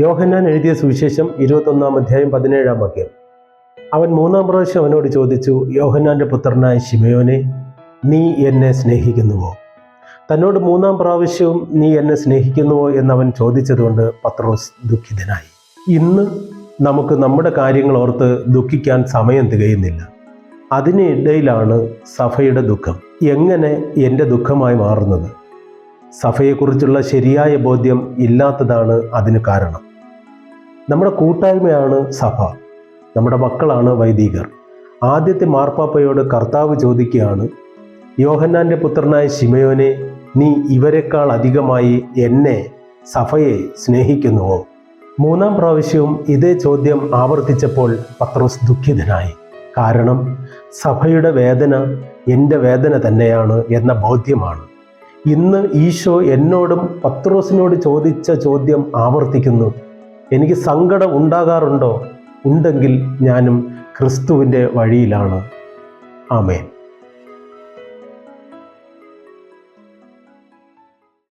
യോഹന്നാൻ എഴുതിയ സുവിശേഷം ഇരുപത്തൊന്നാം അധ്യായം പതിനേഴാം വാക്യം. അവൻ മൂന്നാം പ്രാവശ്യം അവനോട് ചോദിച്ചു യോഹന്നാന്റെ പുത്രനായ ശിമയോനെ നീ എന്നെ സ്നേഹിക്കുന്നുവോ? തന്നോട് മൂന്നാം പ്രാവശ്യവും നീ എന്നെ സ്നേഹിക്കുന്നുവോ? എന്ന് അവൻ ചോദിച്ചതുകൊണ്ട് പത്രോസ് ദുഃഖിതനായി. ഇന്ന് നമുക്ക് നമ്മുടെ കാര്യങ്ങൾ ഓർത്ത് ദുഃഖിക്കാൻ സമയം തികയുന്നില്ല. അതിനിടയിലാണ് സഭയുടെ ദുഃഖം. എങ്ങനെ എന്റെ ദുഃഖമായി മാറുന്നത്? സഭയെക്കുറിച്ചുള്ള ശരിയായ ബോധ്യം ഇല്ലാത്തതാണ് അതിന് കാരണം. നമ്മുടെ കൂട്ടായ്മയാണ് സഭ. നമ്മുടെ മക്കളാണ് വൈദികർ. ആദ്യത്തെ മാർപ്പാപ്പയോട് കർത്താവ് ചോദിക്കുകയാണ് യോഹന്നാന്റെ പുത്രനായ ശിമയോനെ നീ ഇവരെക്കാൾ അധികമായി എന്നെ സഭയെ സ്നേഹിക്കുന്നുവോ? മൂന്നാം പ്രാവശ്യവും ഇതേ ചോദ്യം ആവർത്തിച്ചപ്പോൾ പത്രോസ് ദുഃഖിതനായി. കാരണം സഭയുടെ വേദന എന്റെ വേദന തന്നെയാണ് എന്ന ബോധ്യമാണ്. ഇന്ന് ഈശോ എന്നോടും പത്രോസിനോട് ചോദിച്ച ചോദ്യം ആവർത്തിക്കുന്നു. എനിക്ക് സങ്കടം ഉണ്ടാകാറുണ്ടോ? ഉണ്ടെങ്കിൽ ഞാനും ക്രിസ്തുവിന്റെ വഴിയിലാണ്. ആമേൻ.